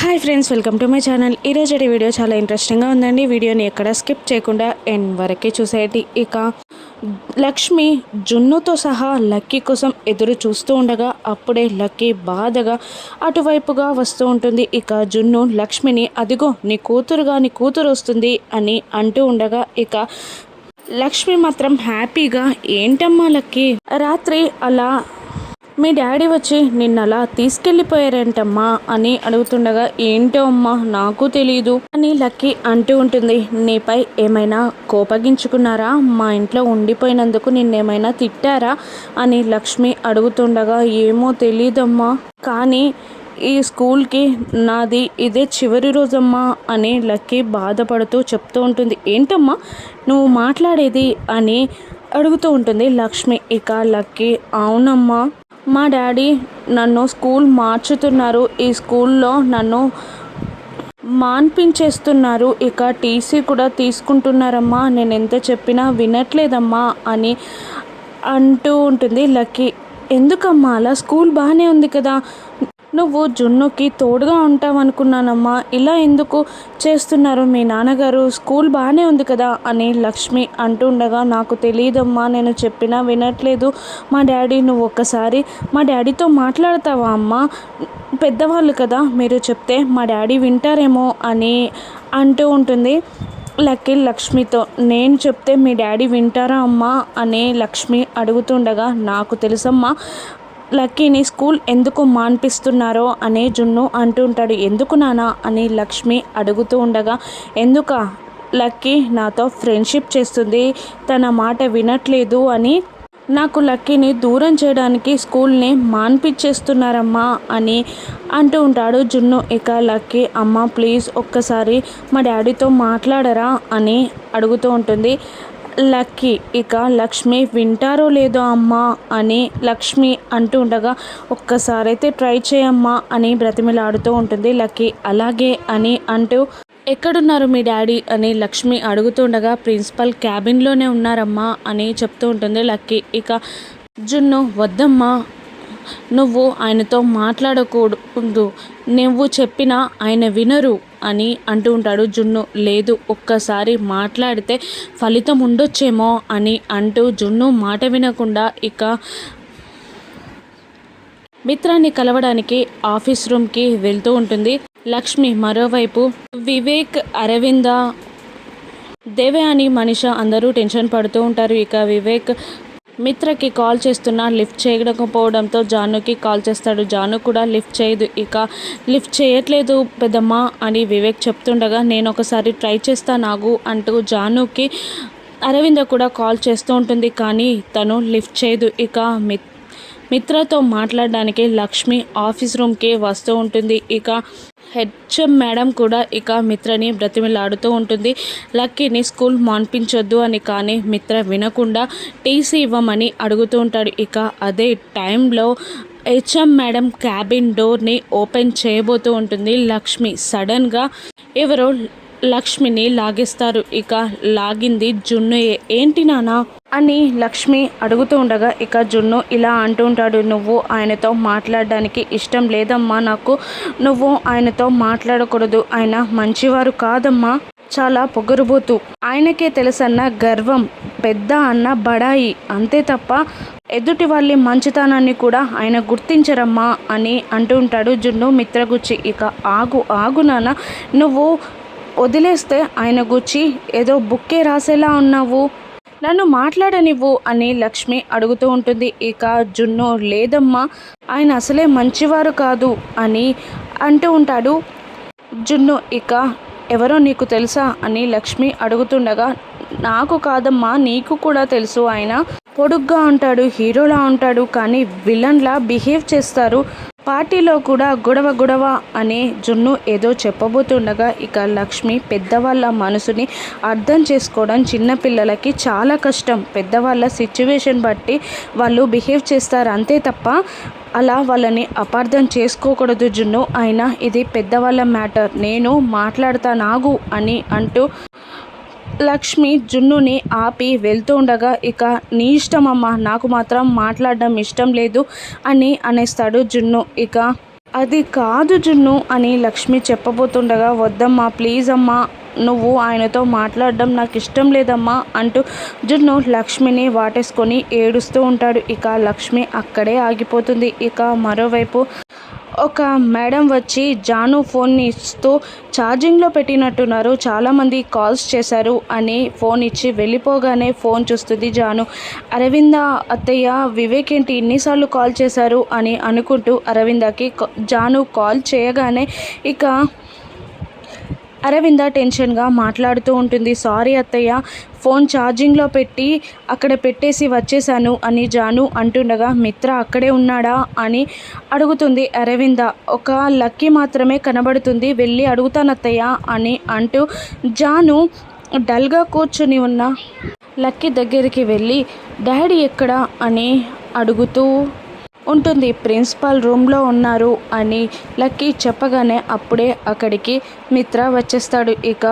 Hi friends welcome to my channel. ఈరోజు video చాలా ఇంట్రెస్టింగ్గా ఉందండి. వీడియోని ఎక్కడ స్కిప్ చేయకుండా ఎండ్ వరకే చూసేటి ఇక లక్ష్మి జున్నుతో సహా లక్కీ కోసం ఎదురు చూస్తూ ఉండగా అప్పుడే లక్కీ బాధగా అటువైపుగా వస్తూ ఉంటుంది. ఇక జున్ను లక్ష్మిని అదిగో నీ కూతురుగా నీ కూతురు వస్తుంది అని అంటూ ఉండగా ఇక లక్ష్మి మాత్రం హ్యాపీగా ఏంటమ్మా లక్కీ? రాత్రి అలా మీ డాడీ వచ్చి నిన్నలా తీసుకెళ్ళిపోయారంటమ్మా అని అడుగుతుండగా ఏంటో అమ్మా నాకు తెలియదు అని లక్కీ అంటూ ఉంటుంది. నీపై ఏమైనా కోపగించుకున్నారా? మా ఇంట్లో ఉండిపోయినందుకు నిన్నేమైనా తిట్టారా? అని లక్ష్మి అడుగుతుండగా ఏమో తెలియదమ్మా కానీ ఈ స్కూల్కి నాది ఇదే చివరి రోజమ్మా అని లక్కీ బాధపడుతూ చెప్తూ ఉంటుంది. ఏంటమ్మా నువ్వు మాట్లాడేది? అని అడుగుతూ ఉంటుంది లక్ష్మి. ఇక లక్కీ అవునమ్మా మా డాడీ నన్ను స్కూల్ మార్చుతున్నారు. ఈ స్కూల్లో నన్ను మాన్పించేస్తున్నారు. ఇక టీసీ కూడా తీసుకుంటున్నారమ్మా. నేను ఎంత చెప్పినా వినట్లేదమ్మా అని అంటూ ఉంటుంది లక్కీ. ఎందుకమ్మా అలా? స్కూల్ బాగానే ఉంది కదా. నువ్వు జున్నుకి తోడుగా ఉంటావు అనుకున్నానమ్మా ఇలా ఎందుకు చేస్తున్నారు మీ నాన్నగారు? స్కూల్ బాగానే ఉంది కదా అని లక్ష్మి అంటుండగా నాకు తెలియదమ్మా నేను చెప్పినా వినట్లేదు. మా డాడీ నువ్వు ఒక్కసారి మా డాడీతో మాట్లాడతావా అమ్మా? పెద్దవాళ్ళు కదా మీరు చెప్తే మా డాడీ వింటారేమో అని అంటూ ఉంటుంది లక్కీ లక్ష్మితో. నేను చెప్తే మీ డాడీ వింటారా అమ్మా? అని లక్ష్మి అడుగుతుండగా నాకు తెలుసమ్మా లక్కీని స్కూల్ ఎందుకు మాన్పిస్తున్నారో అనే జున్ను అంటుంటాడు ఎందుకు నానా అని లక్ష్మి అడుగుతూ ఉండగా ఎందుక లక్కీ నాతో ఫ్రెండ్షిప్ చేస్తుంది తన మాట వినట్లేదు అని. నాకు లక్కీని దూరం చేయడానికి స్కూల్ని మాన్పించేస్తున్నారమ్మా అని అంటూ ఉంటాడు జున్ను. ఇక లక్కీ అమ్మ ప్లీజ్ ఒక్కసారి మా డాడీతో మాట్లాడరా అని అడుగుతూ ఉంటుంది. లక్కీ. ఇక లక్ష్మి వింటారో లేదో అమ్మా అని లక్ష్మి అంటూ ఉండగా ఒక్కసారైతే ట్రై చేయమ్మా అని బ్రతిమిలాడుతూ ఉంటుంది లక్కీ. అలాగే అని అంటూ ఎక్కడున్నారు మీ డాడీ? అని లక్ష్మి అడుగుతుండగా ప్రిన్సిపల్ క్యాబిన్లోనే ఉన్నారమ్మా అని చెప్తూ ఉంటుంది లక్కీ. ఇక జున్ను వద్దమ్మా. నువ్వు ఆయనతో మాట్లాడకూడదు. నువ్వు చెప్పినా ఆయన వినరు. అని అంటూ ఉంటాడు. జున్ను లేదు ఒక్కసారి మాట్లాడితే ఫలితం ఉండొచ్చేమో అని అంటూ జున్ను మాట వినకుండా ఇక మిత్రాన్ని కలవడానికి ఆఫీస్ రూమ్కి వెళ్తూ ఉంటుంది. లక్ష్మి మరోవైపు వివేక్ అరవింద దేవయాని మనిష అందరూ టెన్షన్ పడుతూ ఉంటారు. ఇక వివేక్ మిత్రకి కాల్ చేస్తున్నా లిఫ్ట్ చేయకపోవడంతో జానుకి కాల్ చేస్తాడు. జాను కూడా లిఫ్ట్ చేయదు. ఇక లిఫ్ట్ చేయట్లేదు పెద్దమ్మా అని వివేక్ చెప్తుండగా నేను ఒకసారి ట్రై చేస్తా నాగు అంటూ జానుకి అరవింద కూడా కాల్ చేస్తూ ఉంటుంది. కానీ తను లిఫ్ట్ చేయదు. ఇక మిత్ మిత్రతో మాట్లాడడానికి లక్ష్మి ఆఫీస్ రూమ్కి వస్తూ ఉంటుంది. ఇక హెచ్ఎం మేడం కూడా ఇక మిత్రని బ్రతిమిలాడుతూ ఉంటుంది. లక్కీని స్కూల్ మాన్పించొద్దు అని కానీ మిత్ర వినకుండా టీసీ ఇవ్వమని అడుగుతూ ఉంటాడు. ఇక అదే టైంలో హెచ్ఎం మేడం క్యాబిన్ డోర్ని ఓపెన్ చేయబోతూ ఉంటుంది. లక్ష్మి సడన్గా ఎవరో లక్ష్మిని లాగేస్తారు. ఇక లాగింది జున్నుయే ఏంటి నానా అని లక్ష్మి అడుగుతూ ఉండగా ఇక జున్ను ఇలా అంటూ ఉంటాడు. నువ్వు ఆయనతో మాట్లాడడానికి ఇష్టం లేదమ్మా నాకు. నువ్వు ఆయనతో మాట్లాడకూడదు. ఆయన మంచివారు కాదమ్మా. చాలా పొగరుబోతు. ఆయనకే తెలుసన్న గర్వం. పెద్ద అన్న బడాయి. అంతే తప్ప ఎదుటి వాళ్ళ మంచితనాన్ని కూడా ఆయన గుర్తించరమ్మా అని అంటూ ఉంటాడు జున్ను మిత్రగుచ్చి. ఇక ఆగు ఆగు నాన్న. నువ్వు వదిలేస్తే ఆయన గుచ్చి ఏదో బుక్కే రాసేలా ఉన్నావు. నన్ను మాట్లాడనివ్వు అని లక్ష్మి అడుగుతూ ఉంటుంది. ఇక జున్ను లేదమ్మా ఆయన అసలే మంచివారు కాదు అని అంటూ ఉంటాడు. జున్ను ఇక ఎవరో నీకు తెలుసా అని లక్ష్మి అడుగుతుండగా నాకు కాదమ్మా నీకు కూడా తెలుసు ఆయన పొడుగ్గా ఉంటాడు హీరోలా ఉంటాడు కానీ విలన్లా బిహేవ్ చేస్తారు. పార్టీలో కూడా గొడవ గొడవ అనే జున్ను ఏదో చెప్పబోతుండగా ఇక లక్ష్మి పెద్దవాళ్ళ మనసుని అర్థం చేసుకోవడం చిన్నపిల్లలకి చాలా కష్టం. పెద్దవాళ్ళ సిచ్యువేషన్ బట్టి వాళ్ళు బిహేవ్ చేస్తారు అంతే తప్ప అలా వాళ్ళని అపార్థం చేసుకోకూడదు జున్ను. అయినా ఇది పెద్దవాళ్ళ మ్యాటర్. నేను మాట్లాడతా నాగు అని అంటూ లక్ష్మి జున్నుని ఆపి వెళ్తూ ఉండగా ఇక నీ ఇష్టమమ్మా నాకు మాత్రం మాట్లాడడం ఇష్టం లేదు అని అనేస్తాడు జున్ను. ఇక అది కాదు జున్ను అని లక్ష్మి చెప్పబోతుండగా వద్దమ్మా ప్లీజ్ అమ్మా నువ్వు ఆయనతో మాట్లాడడం నాకు ఇష్టం లేదమ్మా అంటూ జున్ను లక్ష్మిని వాటేసుకొని ఏడుస్తూ ఉంటాడు. ఇక లక్ష్మి అక్కడే ఆగిపోతుంది. ఇక మరోవైపు ఒక మేడం వచ్చి జాను ఫోన్ని ఇస్తూ ఛార్జింగ్లో పెట్టినట్టున్నారు. చాలామంది కాల్స్ చేశారు అని ఫోన్ ఇచ్చి వెళ్ళిపోగానే ఫోన్ చూస్తుంది జాను. అరవింద అత్తయ్య వివేక్ ఏంటి ఇన్నిసార్లు కాల్ చేశారు అని అనుకుంటూ అరవిందకి జాను కాల్ చేయగానే ఇక అరవింద టెన్షన్గా మాట్లాడుతూ ఉంటుంది. సారీ అత్తయ్య ఫోన్ ఛార్జింగ్లో పెట్టి అక్కడ పెట్టేసి వచ్చేసాను అని జాను అంటుండగా మిత్ర అక్కడే ఉన్నాడా? అని అడుగుతుంది అరవింద. ఒక లక్కీ మాత్రమే కనబడుతుంది వెళ్ళి అడుగుతాను అత్తయ్య అని అంటూ జాను డల్గా కూర్చుని ఉన్న లక్కీ దగ్గరికి వెళ్ళి డాడీ ఎక్కడా? అని అడుగుతూ ఉంటుంది. ప్రిన్సిపాల్ రూమ్లో ఉన్నారు అని లక్కీ చెప్పగానే అప్పుడే అక్కడికి మిత్ర వచ్చేస్తాడు. ఇక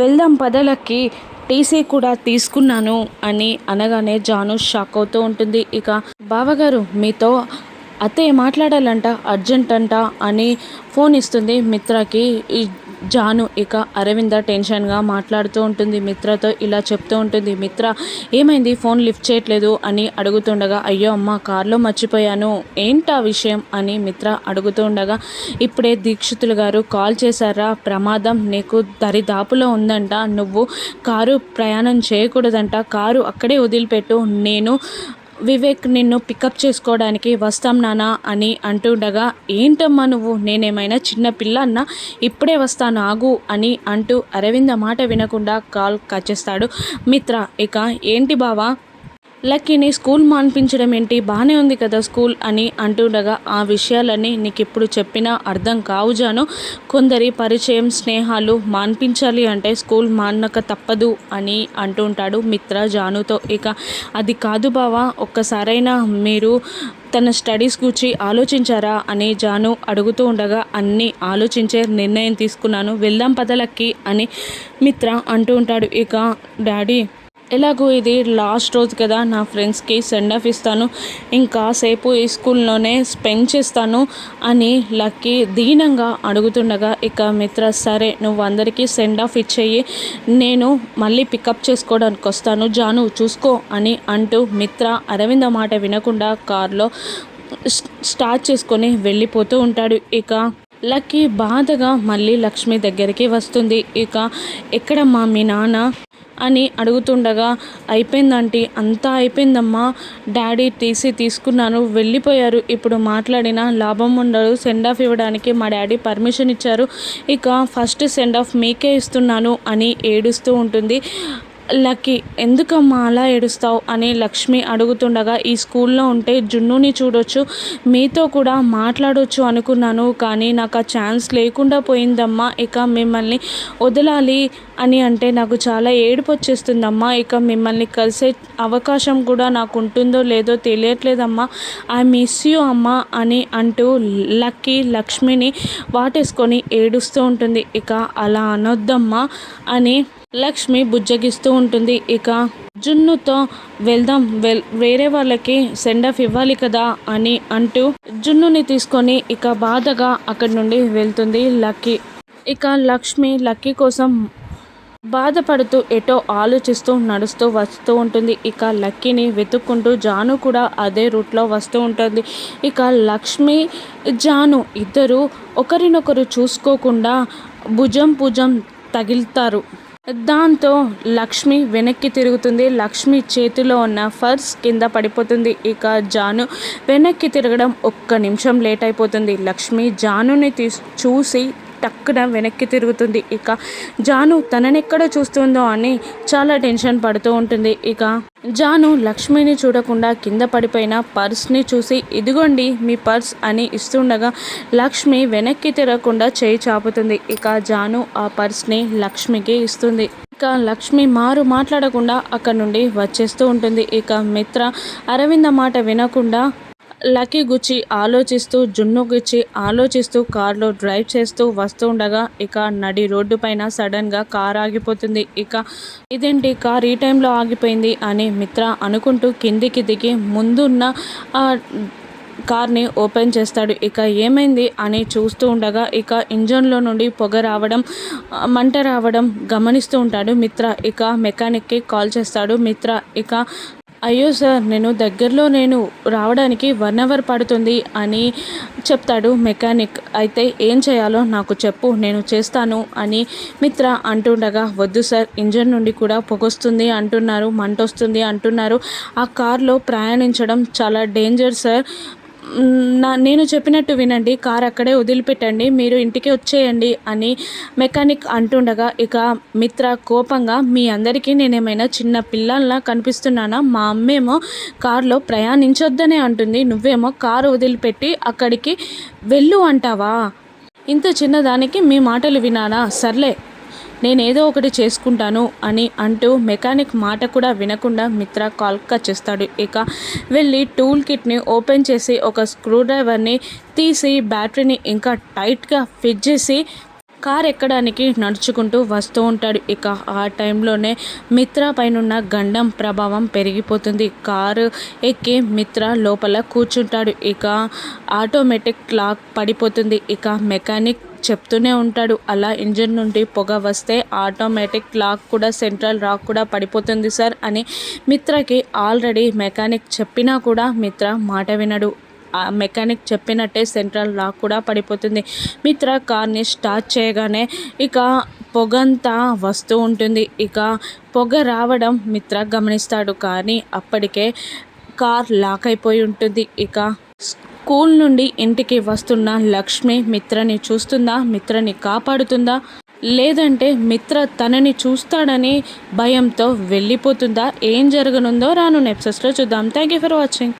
వెళ్దాం పదలకి టీసీ కూడా తీసుకున్నాను అని అనగానే జాను షాక్ అవుతూ ఉంటుంది. ఇక బావగారు మీతో అత్తయ్య మాట్లాడాలంట అర్జెంట్ అంట అని ఫోన్ ఇస్తుంది మిత్రకి. జాను ఇక అరవింద టెన్షన్గా మాట్లాడుతూ ఉంటుంది. మిత్రతో ఇలా చెప్తూ ఉంటుంది. మిత్ర ఏమైంది? ఫోన్ లిఫ్ట్ చేయట్లేదు అని అడుగుతుండగా అయ్యో అమ్మ కార్లో మర్చిపోయాను. ఏంటా విషయం? అని మిత్ర అడుగుతూ ఉండగా ఇప్పుడే దీక్షితులు గారు కాల్ చేశారా? ప్రమాదం. నీకు దరిదాపులో ఉందంట. నువ్వు కారు ప్రయాణం చేయకూడదంట. కారు అక్కడే వదిలిపెట్టు. నేను వివేక్ నిన్ను పికప్ చేసుకోవడానికి వస్తాం నానా అని అంటుండగా ఏంటమ్మా నువ్వు? నేనేమైనా చిన్న పిల్లన్నా? ఇప్పుడే వస్తాను ఆగు అని అంటూ అరవింద మాట వినకుండా కాల్ కట్ చేస్తాడు మిత్ర. ఇక ఏంటి బావా? లక్కీని స్కూల్ మాన్పించడం ఏంటి? బాగానే ఉంది కదా స్కూల్ అని అంటుండగా ఆ విషయాలన్నీ నీకు ఇప్పుడు చెప్పినా అర్థం కావు జాను. కొందరి పరిచయం స్నేహాలు మాన్పించాలి అంటే స్కూల్ మాన్నక తప్పదు అని అంటుంటాడు మిత్ర జానుతో. ఇక అది కాదు బావా ఒక్కసారైనా మీరు తన స్టడీస్ గురించి ఆలోచించారా అని జాను అడుగుతూ ఉండగా అన్నీ ఆలోచించే నిర్ణయం తీసుకున్నాను. వెళ్దాం పదలక్కి అని మిత్ర అంటూ ఉంటాడు. ఇక డాడీ ఎలాగో ఇది లాస్ట్ రోజు కదా నా ఫ్రెండ్స్కి సెండ్ ఆఫ్ ఇస్తాను. ఇంకాసేపు ఈ స్కూల్లోనే స్పెండ్ చేస్తాను అని లక్కీ దీనంగా అడుగుతుండగా ఇక మిత్ర సరే నువ్వు అందరికీ సెండ్ ఆఫ్ ఇచ్చేయి. నేను మళ్ళీ పికప్ చేసుకోవడానికి వస్తాను. జాను చూసుకో అని అంటూ మిత్ర అరవింద మాట వినకుండా కార్లో స్టార్ట్ చేసుకొని వెళ్ళిపోతూ ఉంటాడు. ఇక లక్కీ బాధగా మళ్ళీ లక్ష్మి దగ్గరికి వస్తుంది. ఇక ఎక్కడమ్మా మీ నాన్న? అని అడుగుతుండగా అయిపోయిందంటీ అంతా అయిపోయిందమ్మా. డాడీ తీసి తీసుకున్నాను వెళ్ళిపోయారు. ఇప్పుడు మాట్లాడిన లాభం ఉండదు. సెండ్ ఆఫ్ ఇవ్వడానికి మా డాడీ పర్మిషన్ ఇచ్చారు. ఇక ఫస్ట్ సెండ్ ఆఫ్ మీకే ఇస్తున్నాను అని ఏడుస్తూ ఉంటుంది. లక్కీ ఎందుకమ్మా అలా ఏడుస్తావు? అని లక్ష్మి అడుగుతుండగా ఈ స్కూల్లో ఉంటే జున్నుని చూడొచ్చు మీతో కూడా మాట్లాడొచ్చు అనుకున్నాను కానీ నాకు ఆ ఛాన్స్ లేకుండా పోయిందమ్మా. ఇక మిమ్మల్ని వదలాలి అని అంటే నాకు చాలా ఏడుపు వచ్చేస్తుందమ్మా. ఇక మిమ్మల్ని కలిసే అవకాశం కూడా నాకు ఉంటుందో లేదో తెలియట్లేదమ్మా. ఐ మిస్ యూ అమ్మా అని అంటూ లక్కీ లక్ష్మిని వాటేసుకొని ఏడుస్తూ ఉంటుంది. ఇక అలా అనొద్దమ్మా అని లక్ష్మి బుజ్జగిస్తూ ఉంటుంది. ఇక జున్నుతో వెళ్దాం వెల్ వేరే వాళ్ళకి సెండ్ ఆఫ్ ఇవ్వాలి కదా అని అంటూ జున్నుని తీసుకొని ఇక బాధగా అక్కడి నుండి వెళ్తుంది లక్కీ. ఇక లక్ష్మి లక్కీ కోసం బాధపడుతూ ఎటో ఆలోచిస్తూ నడుస్తూ వస్తూ ఉంటుంది. ఇక లక్కీని వెతుక్కుంటూ జాను కూడా అదే రూట్లో వస్తూ ఉంటుంది. ఇక లక్ష్మి జాను ఇద్దరు ఒకరినొకరు చూసుకోకుండా భుజం భుజం తగిలుతారు. దాంతో లక్ష్మి వెనక్కి తిరుగుతుంది. లక్ష్మి చేతిలో ఉన్న ఫర్స్ కింద పడిపోతుంది. ఇక జాను వెనక్కి తిరగడం ఒక్క నిమిషం లేట్ అయిపోతుంది. లక్ష్మి జానుని తీ చూసి టక్కున వెనక్కి తిరుగుతుంది. ఇక జాను తననెక్కడ చూస్తుందో అని చాలా టెన్షన్ పడుతూ ఉంటుంది. ఇక జాను లక్ష్మిని చూడకుండా కింద పడిపోయిన పర్స్ని చూసి ఇదిగోండి మీ పర్స్ అని ఇస్తుండగా లక్ష్మి వెనక్కి తిరగకుండా చేయి చాపుతుంది. ఇక జాను ఆ పర్స్ని లక్ష్మికి ఇస్తుంది. ఇక లక్ష్మి మారు మాట్లాడకుండా అక్కడ నుండి వచ్చేస్తూ ఉంటుంది. ఇక మిత్ర అరవింద మాట వినకుండా లక్కీ గుచ్చి ఆలోచిస్తూ జున్ను గుచ్చి ఆలోచిస్తూ కారులో డ్రైవ్ చేస్తూ వస్తూ ఉండగా ఇక నడి రోడ్డు పైన సడన్గా కార్ ఆగిపోతుంది. ఇక ఇదేంటి? కార్ ఈ టైంలో ఆగిపోయింది అని మిత్ర అనుకుంటూ కిందికి దిగి ముందున్న కార్ని ఓపెన్ చేస్తాడు. ఇక ఏమైంది అని చూస్తూ ఉండగా ఇక ఇంజన్లో నుండి పొగ రావడం మంట రావడం గమనిస్తూ ఉంటాడు మిత్ర. ఇక మెకానిక్కి కాల్ చేస్తాడు మిత్ర. ఇక అయ్యో సార్ నేను దగ్గరలో నేను రావడానికి వన్ అవర్ పడుతుంది అని చెప్తాడు మెకానిక్. అయితే ఏం చేయాలో నాకు చెప్పు నేను చేస్తాను అని మిత్ర అంటుండగా వద్దు సార్ ఇంజన్ నుండి కూడా పొగొస్తుంది అంటున్నారు మంట వస్తుంది అంటున్నారు. ఆ కార్లో ప్రయాణించడం చాలా డేంజర్ సార్. నా నేను చెప్పినట్టు వినండి కార్ అక్కడే వదిలిపెట్టండి మీరు ఇంటికి వచ్చేయండి అని మెకానిక్ అంటుండగా ఇక మిత్ర కోపంగా మీ అందరికీ నేనేమైనా చిన్న పిల్లల్లా కనిపిస్తున్నానా? మా అమ్మేమో కారులో ప్రయాణించొద్దనే అంటుంది. నువ్వేమో కారు వదిలిపెట్టి అక్కడికి వెళ్ళు అంటావా? ఇంత చిన్నదానికి మీ మాటలు వినాలా సర్లే నేనేదో ఒకటి చేసుకుంటాను అని అంటూ మెకానిక్ మాట కూడా వినకుండా మిత్ర కాల్ కట్ చేస్తాడు. ఇక వెళ్ళి టూల్ కిట్ని ఓపెన్ చేసి ఒక స్క్రూ డ్రైవర్ని తీసి బ్యాటరీని ఇంకా టైట్గా ఫిట్ చేసి కార్ ఎక్కడానికి నడుచుకుంటూ వస్తూ ఉంటాడు. ఇక ఆ టైంలోనే మిత్ర పైనున్న గండం ప్రభావం పెరిగిపోతుంది. కారు ఎక్కి మిత్ర లోపల కూర్చుంటాడు. ఇక ఆటోమేటిక్ లాక్ పడిపోతుంది. ఇక మెకానిక్ చెప్తూనే ఉంటాడు. అలా ఇంజిన్ నుండి పొగ వస్తే ఆటోమేటిక్ లాక్ కూడా సెంట్రల్ రాక్ కూడా పడిపోతుంది సార్ అని మిత్రకి ఆల్రెడీ మెకానిక్ చెప్పినా కూడా మిత్ర మాట వినడు. ఆ మెకానిక్ చెప్పినట్టే సెంట్రల్ లాక్ కూడా పడిపోతుంది. మిత్ర కార్ని స్టార్ట్ చేయగానే ఇక పొగంతా వస్తూ ఉంటుంది. ఇక పొగ రావడం మిత్ర గమనిస్తాడు. కానీ అప్పటికే కార్ లాక్ అయిపోయి ఉంటుంది. ఇక స్కూల్ నుండి ఇంటికి వస్తున్న లక్ష్మి మిత్రని చూస్తుందా? మిత్రని కాపాడుతుందా? లేదంటే మిత్ర తనని చూస్తాడని భయంతో వెళ్ళిపోతుందా? ఏం జరగనుందో రాను నెప్సెస్లో చూద్దాం. Thank you for watching